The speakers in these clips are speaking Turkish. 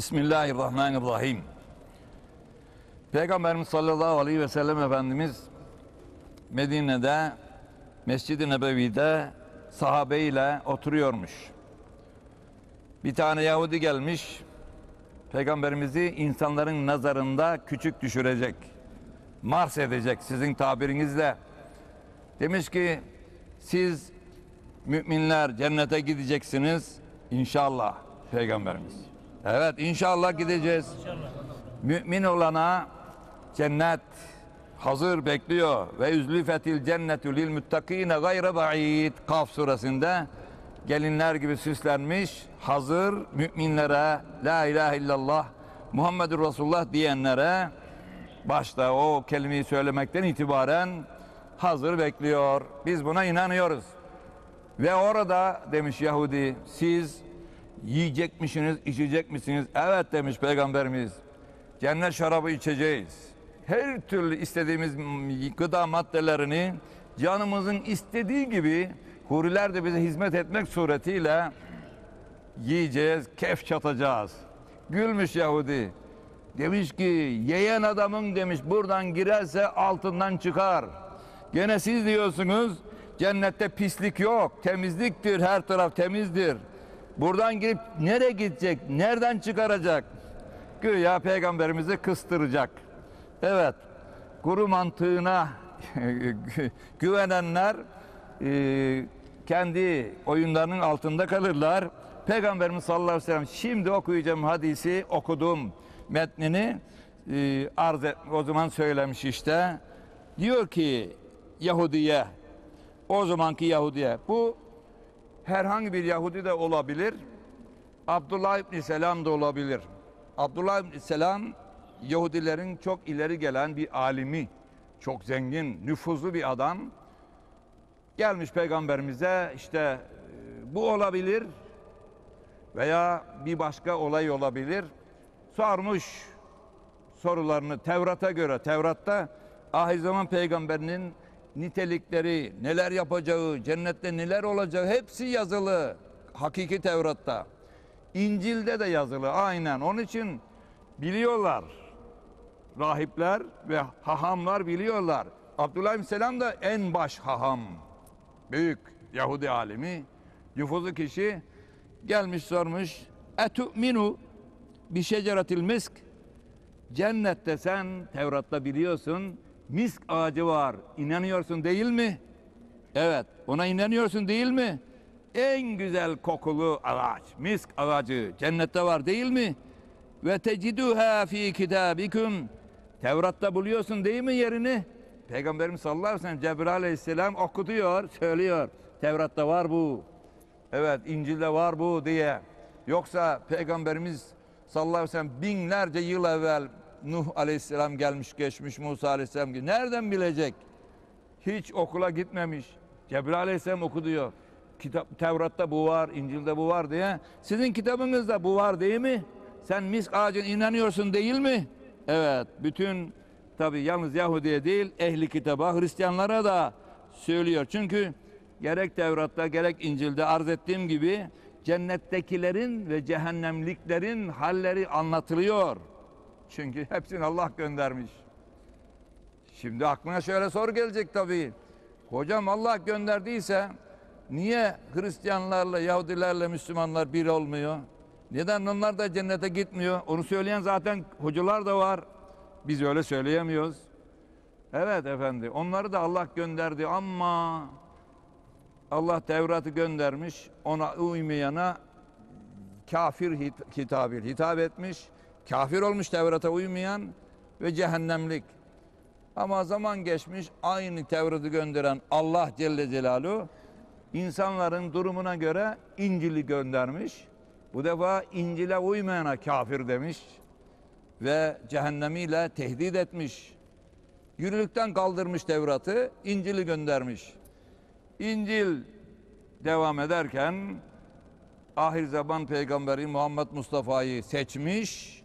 Bismillahirrahmanirrahim. Peygamberimiz sallallahu aleyhi ve sellem Efendimiz Medine'de Mescid-i Nebevi'de sahabeyle oturuyormuş. Bir tane Yahudi gelmiş. Peygamberimizi insanların nazarında küçük düşürecek. Mars edecek sizin tabirinizle. Demiş ki siz müminler cennete gideceksiniz inşallah peygamberimiz. Evet inşallah gideceğiz. Mümin olana cennet hazır bekliyor ve üzlifetil cennetü lil muttakine gayre ba'id Kaf suresinde gelinler gibi süslenmiş hazır müminlere la ilahe illallah Muhammedur Resulullah diyenlere başta o kelimeyi söylemekten itibaren hazır bekliyor. Biz buna inanıyoruz. Ve orada demiş Yahudi siz yiyecek misiniz, içecek misiniz? Evet demiş Peygamberimiz. Cennet şarabı içeceğiz. Her türlü istediğimiz gıda maddelerini canımızın istediği gibi huriler de bize hizmet etmek suretiyle yiyeceğiz, kef çatacağız. Gülmüş Yahudi. Demiş ki yeyen adamın demiş buradan girerse altından çıkar. Gene siz diyorsunuz cennette pislik yok. Temizliktir her taraf temizdir. Buradan girip nereye gidecek? Nereden çıkaracak? Güya peygamberimizi kıstıracak. Evet. Kuru mantığına güvenenler e, kendi oyunlarının altında kalırlar. Peygamberimiz sallallahu aleyhi ve sellem şimdi okuyacağım hadisi okudum metnini e, arz et, o zaman söylemiş işte. Diyor ki Yahudiye o zamanki Yahudiye bu herhangi bir Yahudi de olabilir. Abdullah İbni Selam da olabilir. Abdullah İbni Selam Yahudilerin çok ileri gelen bir alimi, çok zengin, nüfuzlu bir adam. Gelmiş peygamberimize işte e, bu olabilir veya bir başka olay olabilir. Sormuş sorularını Tevrat'a göre. Tevrat'ta ahir zaman peygamberinin nitelikleri, neler yapacağı, cennette neler olacağı hepsi yazılı. Hakiki Tevrat'ta. İncil'de de yazılı aynen. Onun için biliyorlar. Rahipler ve hahamlar biliyorlar. Abdullah bin Selam da en baş haham. Büyük Yahudi alimi. Nüfuzlu kişi gelmiş sormuş. Etu'minu bir şeceretil misk. Cennette sen Tevrat'ta biliyorsun misk ağacı var. İnanıyorsun değil mi? Evet. Ona inanıyorsun değil mi? En güzel kokulu ağaç, misk ağacı cennette var değil mi? Ve teciduha fi kitabikum. Tevrat'ta buluyorsun değil mi yerini? Peygamberimiz sallallahu aleyhi ve sellem Cebrail aleyhisselam okutuyor, söylüyor. Tevrat'ta var bu. Evet, İncil'de var bu diye. Yoksa Peygamberimiz sallallahu aleyhi ve sellem binlerce yıl evvel Nuh aleyhisselam gelmiş geçmiş Musa aleyhisselam gibi. Nereden bilecek? Hiç okula gitmemiş. Cebrail aleyhisselam okuduyor. Kitap, Tevrat'ta bu var, İncil'de bu var diye. Sizin kitabınızda bu var değil mi? Sen misk ağacına inanıyorsun değil mi? Evet, bütün tabi yalnız Yahudi'ye değil, ehli kitaba, Hristiyanlara da söylüyor. Çünkü gerek Tevrat'ta gerek İncil'de arz ettiğim gibi cennettekilerin ve cehennemliklerin halleri anlatılıyor. Çünkü hepsini Allah göndermiş. Şimdi aklına şöyle soru gelecek tabii. Hocam Allah gönderdiyse niye Hristiyanlarla, Yahudilerle Müslümanlar bir olmuyor? Neden onlar da cennete gitmiyor? Onu söyleyen zaten hocalar da var. Biz öyle söyleyemiyoruz. Evet efendi onları da Allah gönderdi ama Allah Tevrat'ı göndermiş. Ona uymayana kafir hit hitabı hitap etmiş. Kafir olmuş Tevrat'a uymayan ve cehennemlik. Ama zaman geçmiş aynı Tevrat'ı gönderen Allah Celle Celaluhu insanların durumuna göre İncil'i göndermiş. Bu defa İncil'e uymayana kafir demiş ve cehennemiyle tehdit etmiş. Yürürlükten kaldırmış Tevrat'ı, İncil'i göndermiş. İncil devam ederken ahir zaman peygamberi Muhammed Mustafa'yı seçmiş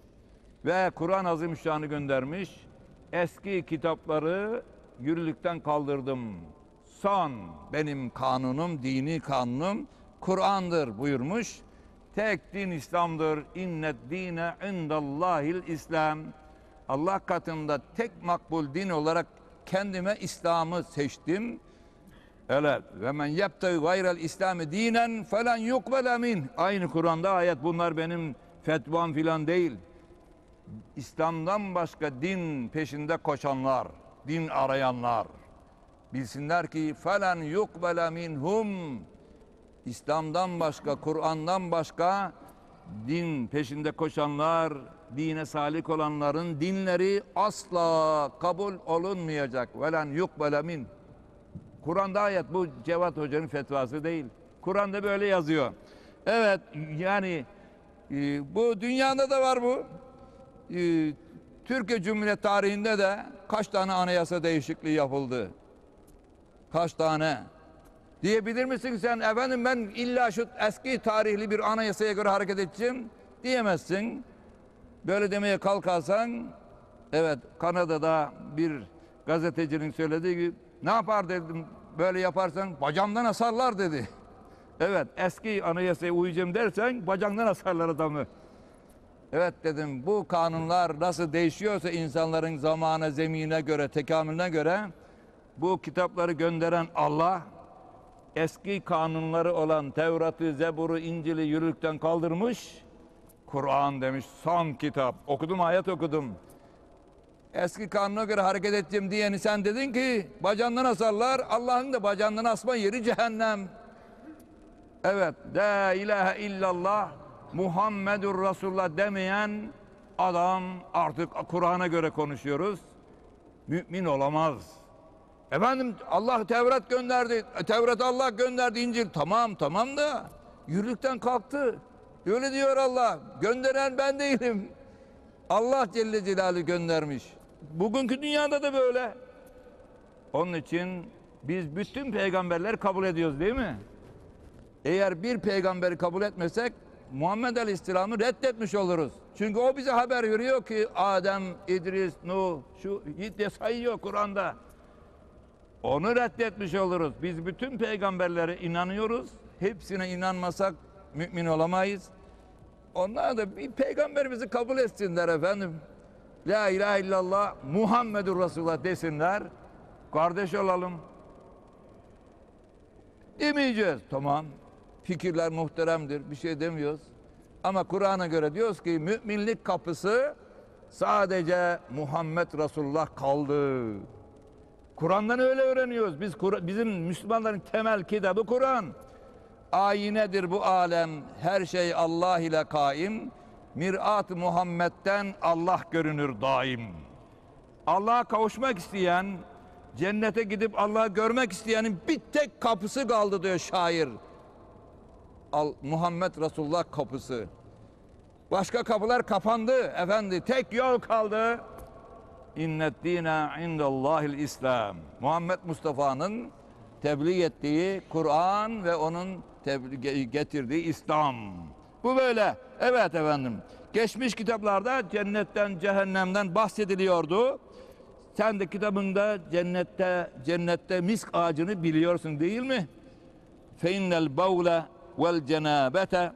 ve Kur'an Azimüşşan'ı göndermiş. Eski kitapları yürürlükten kaldırdım. Son benim kanunum, dini kanunum Kur'an'dır buyurmuş. Tek din İslam'dır. İnnet dine indallahil İslam. Allah katında tek makbul din olarak kendime İslam'ı seçtim. Evet. Ve men yebtagi gayrel İslam'ı dinen falan yukbele min. Aynı Kur'an'da ayet bunlar benim fetvam filan değil. İslam'dan başka din peşinde koşanlar, din arayanlar bilsinler ki falan yukbele minhum İslam'dan başka, Kur'an'dan başka din peşinde koşanlar, dine salik olanların dinleri asla kabul olunmayacak. Velen yukbele min. Kur'an'da ayet bu Cevat Hoca'nın fetvası değil. Kur'an'da böyle yazıyor. Evet yani e, bu dünyada da var bu. E, Türkiye Cumhuriyeti tarihinde de kaç tane anayasa değişikliği yapıldı? Kaç tane? Diyebilir misin sen efendim ben illa şu eski tarihli bir anayasaya göre hareket edeceğim diyemezsin. Böyle demeye kalkarsan evet Kanada'da bir gazetecinin söylediği gibi ne yapar dedim böyle yaparsan bacağımdan asarlar dedi. Evet eski anayasaya uyacağım dersen bacağından asarlar adamı. Evet dedim bu kanunlar nasıl değişiyorsa insanların zamana, zemine göre, tekamülüne göre bu kitapları gönderen Allah eski kanunları olan Tevrat'ı, Zebur'u, İncil'i yürürlükten kaldırmış. Kur'an demiş son kitap. Okudum ayet okudum. Eski kanuna göre hareket edeceğim diyeni sen dedin ki bacağından asarlar. Allah'ın da bacağından asma yeri cehennem. Evet. La ilahe illallah Muhammedur Resulullah demeyen adam artık Kur'an'a göre konuşuyoruz. Mümin olamaz. Efendim Allah Tevrat gönderdi. E, Tevrat Allah gönderdi İncil. Tamam tamam da yürürlükten kalktı. Öyle diyor Allah. Gönderen ben değilim. Allah Celle Celaluhu göndermiş. Bugünkü dünyada da böyle. Onun için biz bütün peygamberleri kabul ediyoruz değil mi? Eğer bir peygamberi kabul etmesek Muhammed Aleyhisselam'ı reddetmiş oluruz. Çünkü o bize haber veriyor ki Adem, İdris, Nuh, şu diye sayıyor Kur'an'da. Onu reddetmiş oluruz. Biz bütün peygamberlere inanıyoruz. Hepsine inanmasak mümin olamayız. Onlar da bir peygamberimizi kabul etsinler efendim. La ilahe illallah Muhammedur Resulullah desinler. Kardeş olalım. Demeyeceğiz. Tamam. Fikirler muhteremdir. Bir şey demiyoruz. Ama Kur'an'a göre diyoruz ki müminlik kapısı sadece Muhammed Resulullah kaldı. Kur'an'dan öyle öğreniyoruz. Biz bizim Müslümanların temel kitabı Kur'an. Ayinedir bu alem. Her şey Allah ile kaim. Mirat Muhammed'den Allah görünür daim. Allah'a kavuşmak isteyen, cennete gidip Allah'ı görmek isteyenin bir tek kapısı kaldı diyor şair. Al, Muhammed Resulullah kapısı. Başka kapılar kapandı efendi. Tek yol kaldı. İnnet dine indallahil İslam. Muhammed Mustafa'nın tebliğ ettiği Kur'an ve onun getirdiği İslam. Bu böyle. Evet efendim. Geçmiş kitaplarda cennetten, cehennemden bahsediliyordu. Sen de kitabında cennette cennette misk ağacını biliyorsun değil mi? Feinnel bavle vel cenabete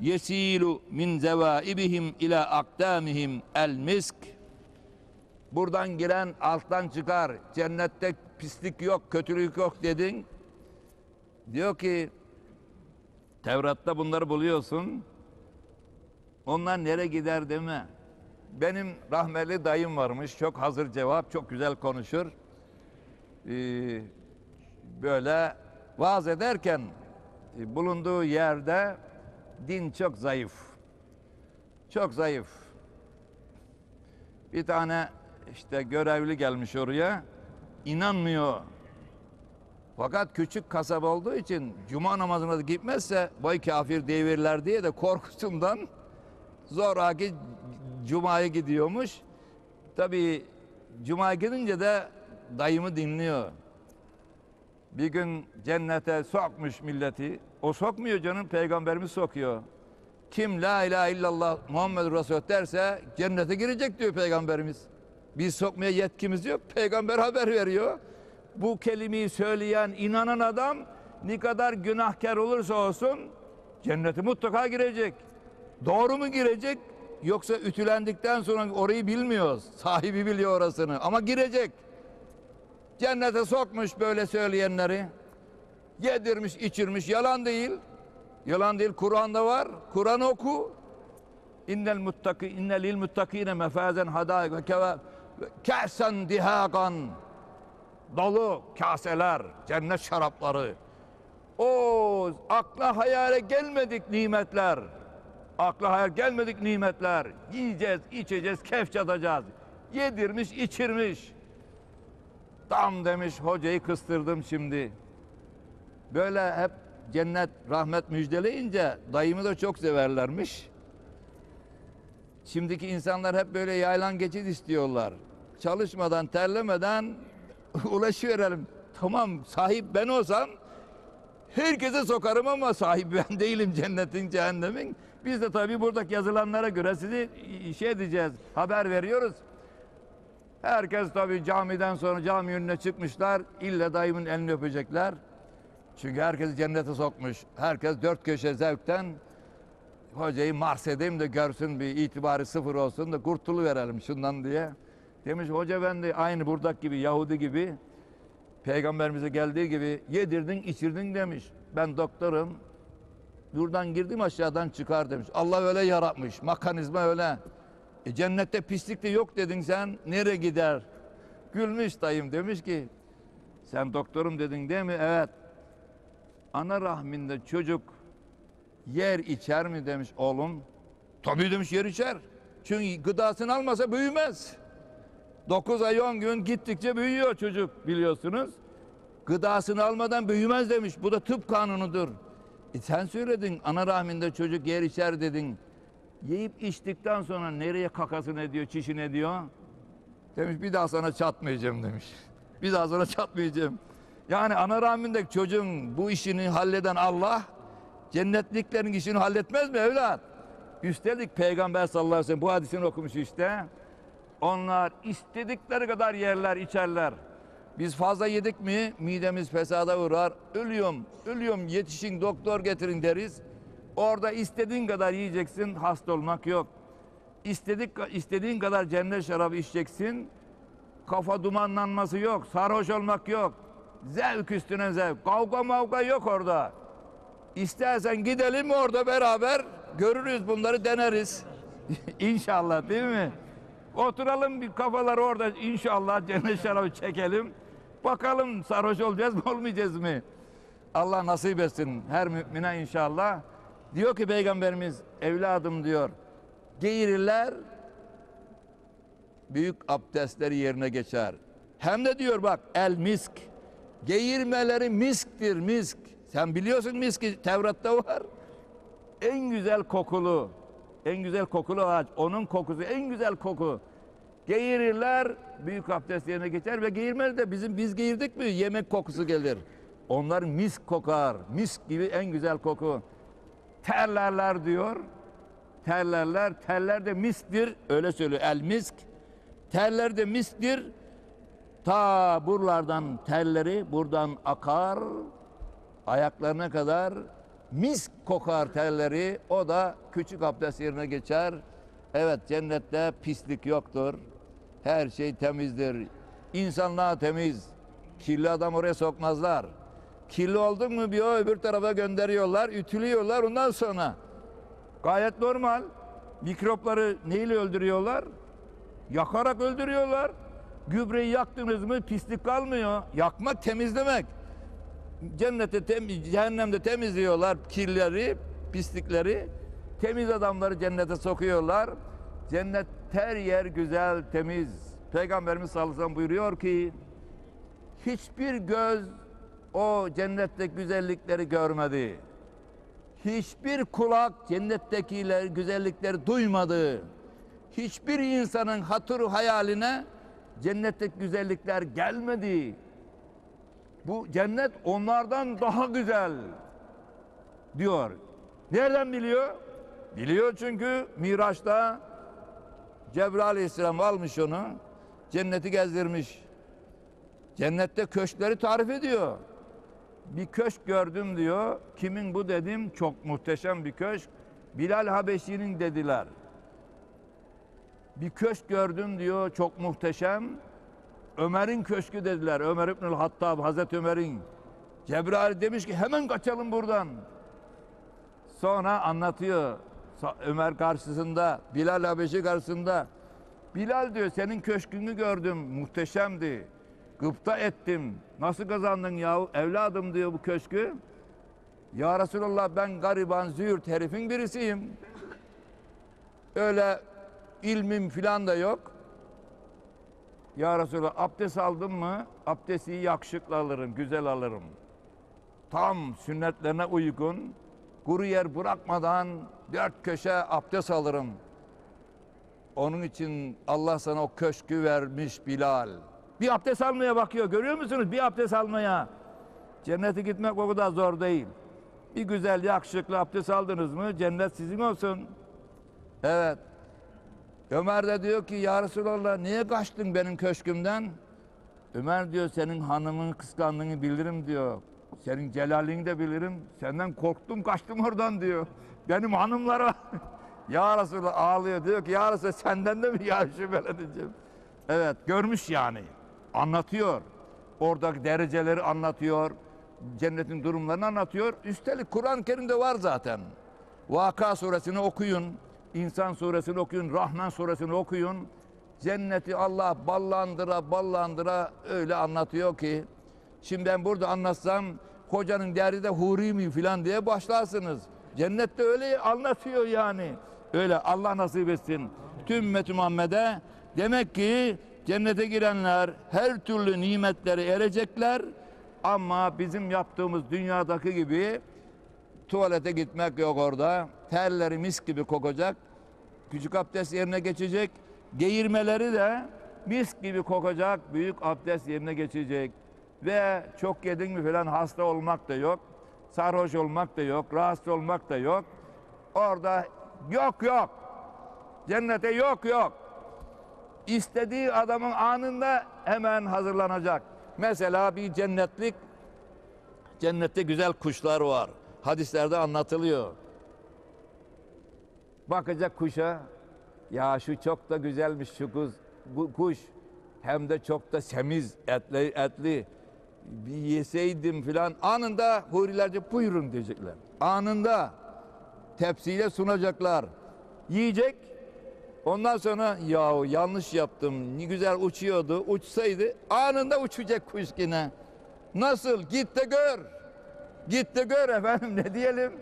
yesilu min zevaibihim ila akdamihim el misk. Buradan giren alttan çıkar. Cennette pislik yok, kötülük yok dedin. Diyor ki Tevrat'ta bunları buluyorsun. Onlar nereye gider deme. Benim rahmetli dayım varmış. Çok hazır cevap, çok güzel konuşur. Ee, böyle vaaz ederken bulunduğu yerde din çok zayıf. Çok zayıf. Bir tane işte görevli gelmiş oraya. inanmıyor. Fakat küçük kasaba olduğu için cuma namazına da gitmezse vay kafir devirler diye de korkusundan zoraki cumaya gidiyormuş. Tabii cumaya gidince de dayımı dinliyor. Bir gün cennete sokmuş milleti. O sokmuyor canım peygamberimiz sokuyor. Kim la ilahe illallah Muhammed Resulullah derse cennete girecek diyor peygamberimiz. Biz sokmaya yetkimiz yok. Peygamber haber veriyor. Bu kelimeyi söyleyen, inanan adam ne kadar günahkar olursa olsun Cennete mutlaka girecek. Doğru mu girecek? Yoksa ütülendikten sonra orayı bilmiyoruz. Sahibi biliyor orasını ama girecek. Cennete sokmuş böyle söyleyenleri. Yedirmiş, içirmiş. Yalan değil. Yalan değil. Kur'an'da var. Kur'an oku. İnnel muttaki inne lil muttakine mefazen hadaik ve keva kâsen dihakan dolu kaseler, cennet şarapları. O akla hayale gelmedik nimetler. Akla hayal gelmedik nimetler. Yiyeceğiz, içeceğiz, kef çatacağız. Yedirmiş, içirmiş. Tam demiş hocayı kıstırdım şimdi. Böyle hep cennet, rahmet müjdeleyince dayımı da çok severlermiş. Şimdiki insanlar hep böyle yaylan geçit istiyorlar. Çalışmadan, terlemeden ulaşıverelim. Tamam sahip ben olsam herkese sokarım ama sahibi ben değilim cennetin, cehennemin. Biz de tabii buradaki yazılanlara göre sizi şey edeceğiz, haber veriyoruz. Herkes tabii camiden sonra cami önüne çıkmışlar. İlle dayımın elini öpecekler. Çünkü herkes cennete sokmuş. Herkes dört köşe zevkten hocayı mars edeyim de görsün bir itibarı sıfır olsun da kurtulu verelim şundan diye. Demiş hoca ben de aynı buradaki gibi Yahudi gibi peygamberimize geldiği gibi yedirdin içirdin demiş. Ben doktorum. Buradan girdim aşağıdan çıkar demiş. Allah öyle yaratmış. Mekanizma öyle. E cennette pislik de yok dedin sen. Nereye gider? Gülmüş dayım demiş ki sen doktorum dedin değil mi? Evet. Ana rahminde çocuk yer içer mi demiş oğlum. Tabii demiş yer içer. Çünkü gıdasını almasa büyümez. 9 ay 10 gün gittikçe büyüyor çocuk biliyorsunuz. Gıdasını almadan büyümez demiş. Bu da tıp kanunudur. E sen söyledin ana rahminde çocuk yer içer dedin. Yiyip içtikten sonra nereye kakasını ediyor, çişini ediyor? Demiş bir daha sana çatmayacağım demiş. Bir daha sana çatmayacağım. Yani ana rahmindeki çocuğun bu işini halleden Allah cennetliklerin işini halletmez mi evlat? Üstelik Peygamber sallallahu aleyhi ve sellem bu hadisini okumuş işte. Onlar istedikleri kadar yerler, içerler. Biz fazla yedik mi midemiz fesada uğrar. Ölüyorum, ölüyorum yetişin doktor getirin deriz. Orada istediğin kadar yiyeceksin, hasta olmak yok. İstedik, istediğin kadar cennet şarabı içeceksin. Kafa dumanlanması yok, sarhoş olmak yok. Zevk üstüne zevk. Kavga mavga yok orada. İstersen gidelim orada beraber görürüz bunları deneriz. İnşallah değil mi? Oturalım bir kafalar orada inşallah cennet şarabı çekelim. Bakalım sarhoş olacağız mı olmayacağız mı? Allah nasip etsin her mümine inşallah. Diyor ki Peygamberimiz evladım diyor. Geğirirler büyük abdestleri yerine geçer. Hem de diyor bak el misk. Geğirmeleri misktir misk. Sen biliyorsun miski Tevrat'ta var. En güzel kokulu, en güzel kokulu ağaç. Onun kokusu en güzel koku. Geğirirler, büyük abdest yerine geçer ve geğirmez de bizim biz geğirdik mi yemek kokusu gelir. Onlar misk kokar. Misk gibi en güzel koku. Terlerler diyor. Terlerler. Terler de misktir. Öyle söylüyor. El misk. Terler de misktir. Ta buralardan terleri buradan akar. Ayaklarına kadar misk kokar terleri. O da küçük abdest yerine geçer. Evet cennette pislik yoktur. Her şey temizdir. İnsanlığa temiz. Kirli adam oraya sokmazlar. Kirli oldun mu bir o öbür tarafa gönderiyorlar, ütülüyorlar ondan sonra. Gayet normal. Mikropları neyle öldürüyorlar? Yakarak öldürüyorlar. Gübreyi yaktınız mı pislik kalmıyor. Yakmak temizlemek. Cennete temiz, cehennemde temizliyorlar kirleri, pislikleri. Temiz adamları cennete sokuyorlar. Cennet her yer güzel, temiz. Peygamberimiz sallallahu aleyhi ve sellem buyuruyor ki hiçbir göz o cennetteki güzellikleri görmedi. Hiçbir kulak cennettekiler güzellikleri duymadı. Hiçbir insanın hatırı hayaline cennetteki güzellikler gelmedi. Bu cennet onlardan daha güzel diyor. Nereden biliyor? Biliyor çünkü Miraç'ta Cebrail aleyhisselam almış onu, cenneti gezdirmiş. Cennette köşkleri tarif ediyor. Bir köşk gördüm diyor. Kimin bu dedim. Çok muhteşem bir köşk. Bilal Habeşi'nin dediler. Bir köşk gördüm diyor. Çok muhteşem. Ömer'in köşkü dediler. Ömer İbnül Hattab, Hazreti Ömer'in. Cebrail demiş ki hemen kaçalım buradan. Sonra anlatıyor. Ömer karşısında, Bilal Habeşi karşısında. Bilal diyor senin köşkünü gördüm. Muhteşemdi. Gıpta ettim. Nasıl kazandın yahu? Evladım diyor bu köşkü. Ya Resulallah ben gariban, züğürt herifin birisiyim. Öyle ilmim filan da yok. Ya Resulallah abdest aldın mı? Abdesti yakışıklı alırım, güzel alırım. Tam sünnetlerine uygun, kuru yer bırakmadan dört köşe abdest alırım. Onun için Allah sana o köşkü vermiş Bilal. Bir abdest almaya bakıyor. Görüyor musunuz? Bir abdest almaya. Cennete gitmek o kadar zor değil. Bir güzel yakışıklı abdest aldınız mı cennet sizin olsun. Evet. Ömer de diyor ki ya Resulallah niye kaçtın benim köşkümden? Ömer diyor senin hanımın kıskandığını bilirim diyor. Senin celalini de bilirim. Senden korktum kaçtım oradan diyor. Benim hanımlara ya Resulallah ağlıyor diyor ki ya Resulallah senden de mi ya şüpheleneceğim? Evet görmüş yani. Anlatıyor. Oradaki dereceleri anlatıyor. Cennetin durumlarını anlatıyor. Üstelik Kur'an-ı Kerim'de var zaten. Vaka suresini okuyun. İnsan suresini okuyun. Rahman suresini okuyun. Cenneti Allah ballandıra ballandıra öyle anlatıyor ki. Şimdi ben burada anlatsam kocanın derdi de huri mi filan diye başlarsınız. Cennette öyle anlatıyor yani. Öyle Allah nasip etsin. Tüm ümmeti Muhammed'e demek ki cennete girenler her türlü nimetlere erecekler. Ama bizim yaptığımız dünyadaki gibi tuvalete gitmek yok orada. Terleri mis gibi kokacak. Küçük abdest yerine geçecek. Geğirmeleri de mis gibi kokacak. Büyük abdest yerine geçecek. Ve çok yedin mi falan hasta olmak da yok. Sarhoş olmak da yok. Rahatsız olmak da yok. Orada yok yok. Cennete yok yok. İstediği adamın anında hemen hazırlanacak. Mesela bir cennetlik Cennette güzel kuşlar var. Hadislerde anlatılıyor. Bakacak kuşa, ya şu çok da güzelmiş şu bu kuş. Hem de çok da semiz, etli, etli. Bir yeseydim filan. Anında hurilerce buyurun diyecekler. Anında tepsiyle sunacaklar. Yiyecek. Ondan sonra yahu yanlış yaptım. Ne güzel uçuyordu. Uçsaydı anında uçacak kuş yine. Nasıl? Git de gör. Git de gör efendim ne diyelim?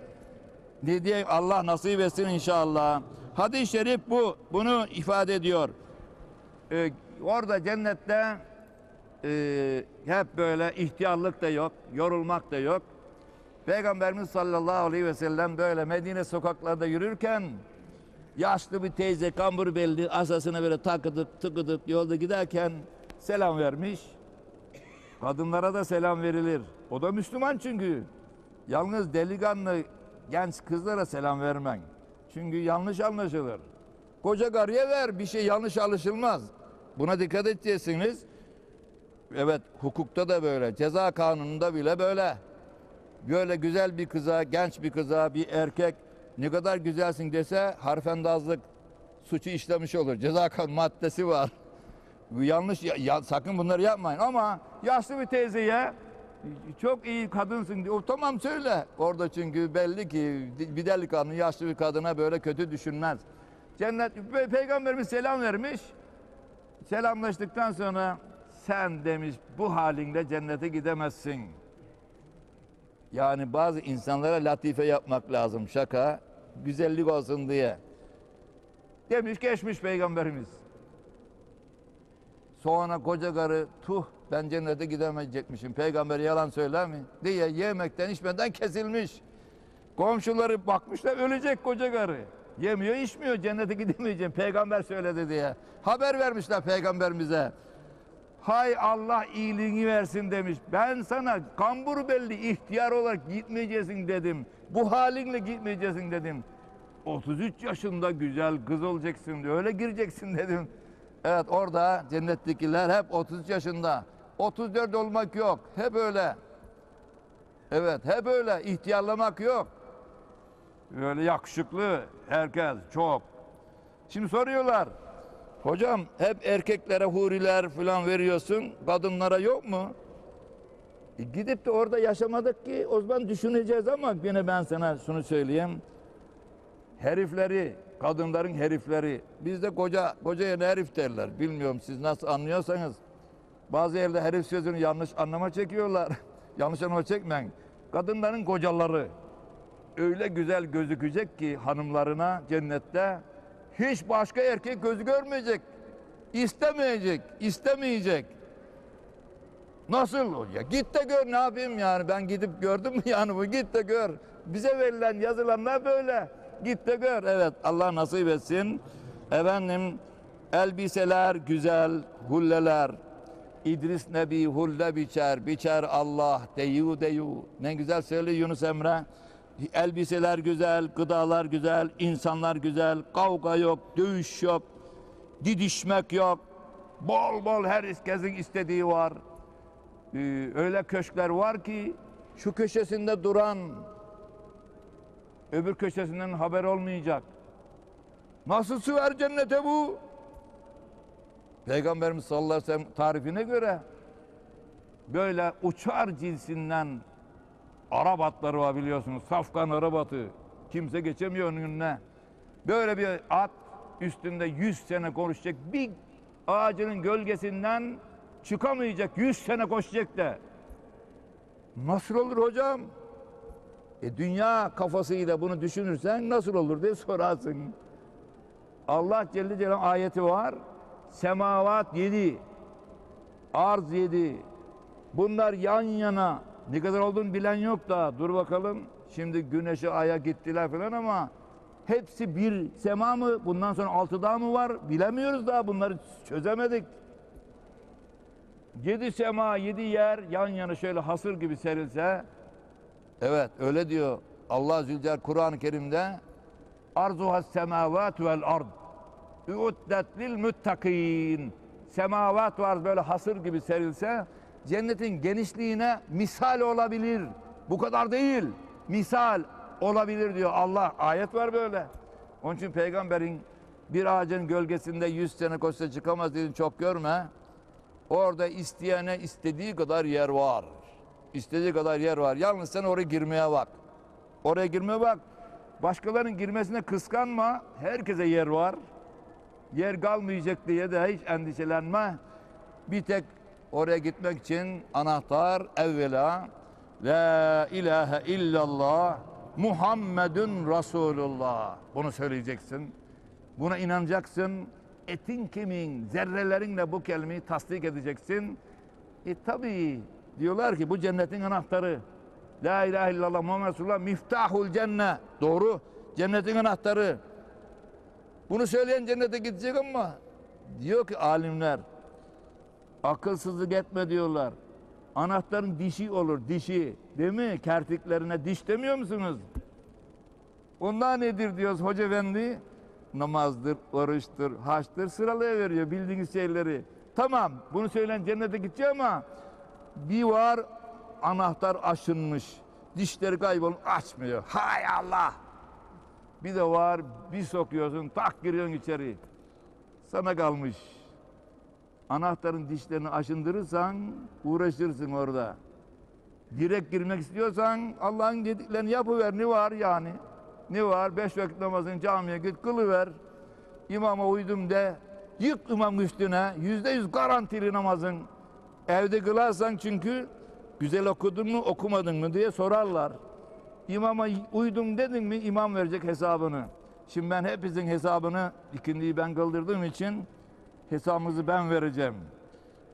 Ne diyeyim Allah nasip etsin inşallah. Hadis-i şerif bu. Bunu ifade ediyor. Ee, orada cennette e, hep böyle ihtiyarlık da yok, yorulmak da yok. Peygamberimiz sallallahu aleyhi ve sellem böyle Medine sokaklarda yürürken yaşlı bir teyze kambur belli asasına böyle takıdık tıkıdık yolda giderken selam vermiş. Kadınlara da selam verilir. O da Müslüman çünkü. Yalnız delikanlı genç kızlara selam vermen. Çünkü yanlış anlaşılır. Koca karıya ver bir şey yanlış anlaşılmaz. Buna dikkat edeceksiniz. Evet hukukta da böyle. Ceza kanununda bile böyle. Böyle güzel bir kıza, genç bir kıza, bir erkek ne kadar güzelsin dese harfendazlık suçu işlemiş olur. Ceza kanun maddesi var. Yanlış ya, ya- sakın bunları yapmayın ama yaşlı bir teyzeye çok iyi kadınsın diyor. Tamam söyle. Orada çünkü belli ki bir delikanlı yaşlı bir kadına böyle kötü düşünmez. Cennet Pe- peygamberimiz selam vermiş. Selamlaştıktan sonra sen demiş bu halinle cennete gidemezsin. Yani bazı insanlara latife yapmak lazım şaka güzellik olsun diye. Demiş geçmiş peygamberimiz. Sonra koca karı tuh ben cennete gidemeyecekmişim. Peygamber yalan söyler mi? Diye yemekten içmeden kesilmiş. Komşuları bakmışlar ölecek koca karı. Yemiyor içmiyor cennete gidemeyeceğim. Peygamber söyledi diye. Haber vermişler peygamberimize. Hay Allah iyiliğini versin demiş. Ben sana kambur belli ihtiyar olarak gitmeyeceksin dedim. Bu halinle gitmeyeceksin dedim. 33 yaşında güzel kız olacaksın öyle gireceksin dedim. Evet orada cennettekiler hep 33 yaşında. 34 olmak yok. Hep öyle. Evet hep öyle ihtiyarlamak yok. Böyle yakışıklı herkes çok. Şimdi soruyorlar. Hocam hep erkeklere huriler falan veriyorsun. Kadınlara yok mu? E gidip de orada yaşamadık ki o zaman düşüneceğiz ama yine ben sana şunu söyleyeyim. Herifleri, kadınların herifleri. Bizde koca koca yerine herif derler. Bilmiyorum siz nasıl anlıyorsanız. Bazı yerde herif sözünü yanlış anlama çekiyorlar. yanlış anlama çekmeyin. Kadınların kocaları öyle güzel gözükecek ki hanımlarına cennette hiç başka erkek gözü görmeyecek. istemeyecek, istemeyecek. Nasıl ya? Git de gör ne yapayım yani ben gidip gördüm mü yani bu git de gör. Bize verilen yazılanlar böyle. Git de gör. Evet Allah nasip etsin. Efendim elbiseler güzel, hulleler. İdris Nebi hulle biçer, biçer Allah deyu deyu. Ne güzel söylüyor Yunus Emre. Elbiseler güzel, gıdalar güzel, insanlar güzel, kavga yok, dövüş yok, didişmek yok. Bol bol herkesin istediği var. Ee, öyle köşkler var ki şu köşesinde duran öbür köşesinden haber olmayacak. Nasıl sığar cennete bu? Peygamberimiz sallallahu aleyhi ve sellem tarifine göre böyle uçar cinsinden Arap atları var biliyorsunuz. Safkan Arap atı. Kimse geçemiyor önüne. Böyle bir at üstünde 100 sene konuşacak. Bir ağacının gölgesinden çıkamayacak. 100 sene koşacak da. Nasıl olur hocam? E dünya kafasıyla bunu düşünürsen nasıl olur diye sorarsın. Allah Celle Celaluhu ayeti var. Semavat yedi. Arz yedi. Bunlar yan yana. Ne kadar olduğunu bilen yok da. Dur bakalım. Şimdi güneşe aya gittiler falan ama hepsi bir sema mı? Bundan sonra altı daha mı var? Bilemiyoruz daha bunları çözemedik. Yedi sema, yedi yer yan yana şöyle hasır gibi serilse Evet öyle diyor Allah Zülcelal Kur'an-ı Kerim'de Arzuha semavat vel ard Üuddet lil muttakin Semavat var böyle hasır gibi serilse cennetin genişliğine misal olabilir. Bu kadar değil. Misal olabilir diyor Allah. Ayet var böyle. Onun için peygamberin bir ağacın gölgesinde yüz sene koşsa çıkamaz dediğini çok görme. Orada isteyene istediği kadar yer var. İstediği kadar yer var. Yalnız sen oraya girmeye bak. Oraya girmeye bak. Başkalarının girmesine kıskanma. Herkese yer var. Yer kalmayacak diye de hiç endişelenme. Bir tek oraya gitmek için anahtar evvela La ilahe illallah Muhammedun Resulullah. Bunu söyleyeceksin. Buna inanacaksın. Etin kemiğin, zerrelerinle bu kelimeyi tasdik edeceksin. E tabi diyorlar ki bu cennetin anahtarı. La ilahe illallah Muhammed Resulullah miftahul cennet. Doğru. Cennetin anahtarı. Bunu söyleyen cennete gidecek ama diyor ki alimler akılsızlık etme diyorlar. Anahtarın dişi olur dişi. Değil mi? Kertiklerine diş demiyor musunuz? Onlar nedir diyoruz hoca efendi? Namazdır, oruçtur, haçtır sıralayıveriyor bildiğiniz şeyleri. Tamam bunu söyleyen cennete gidecek ama bir var anahtar aşınmış. Dişleri kaybolmuş açmıyor. Hay Allah! Bir de var bir sokuyorsun tak giriyorsun içeri. Sana kalmış. Anahtarın dişlerini aşındırırsan uğraşırsın orada. Direkt girmek istiyorsan Allah'ın dediklerini yapıver. Ne var yani? Ne var? Beş vakit namazın camiye git kılıver. İmama uydum de. Yık imam üstüne. Yüzde yüz garantili namazın. Evde kılarsan çünkü güzel okudun mu okumadın mı diye sorarlar. İmama uydum dedin mi imam verecek hesabını. Şimdi ben hepinizin hesabını ikindiyi ben kıldırdığım için hesabımızı ben vereceğim.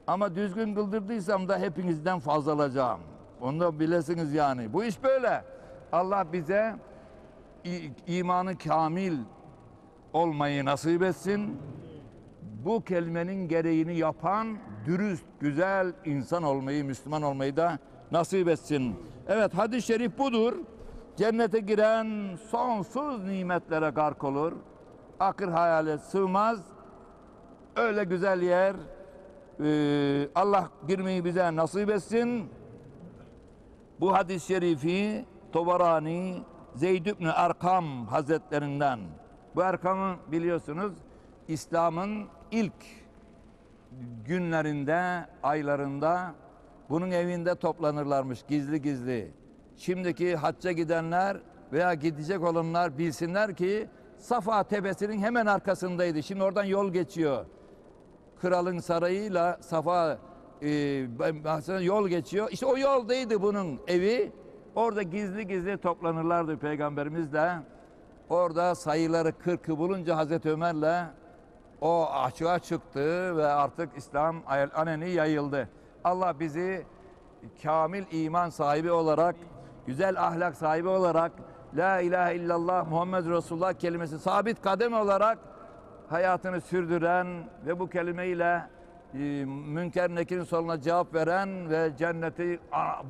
Ama düzgün kıldırdıysam da hepinizden fazla alacağım. Onu da bilesiniz yani. Bu iş böyle. Allah bize imanı kamil olmayı nasip etsin. Bu kelimenin gereğini yapan dürüst, güzel insan olmayı, Müslüman olmayı da nasip etsin. Evet hadis-i şerif budur. Cennete giren sonsuz nimetlere gark olur. Akır hayale sığmaz. Öyle güzel yer. Ee, Allah girmeyi bize nasip etsin. Bu hadis-i şerifi Tobarani Zeyd ibn Erkam Hazretlerinden. Bu Erkam'ı biliyorsunuz İslam'ın ilk günlerinde, aylarında bunun evinde toplanırlarmış gizli gizli. Şimdiki hacca gidenler veya gidecek olanlar bilsinler ki Safa Tepesi'nin hemen arkasındaydı. Şimdi oradan yol geçiyor. Kralın sarayıyla Safa e, yol geçiyor. İşte o yoldaydı bunun evi. Orada gizli gizli toplanırlardı peygamberimizle. Orada sayıları 40'ı bulunca Hazreti Ömer'le o açığa çıktı ve artık İslam aneni yayıldı. Allah bizi kamil iman sahibi olarak, güzel ahlak sahibi olarak, La ilahe illallah Muhammed Resulullah kelimesi sabit kadem olarak hayatını sürdüren ve bu kelimeyle e, münker nekirin soruna cevap veren ve cenneti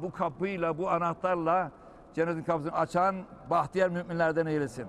bu kapıyla, bu anahtarla cennetin kapısını açan bahtiyar müminlerden eylesin.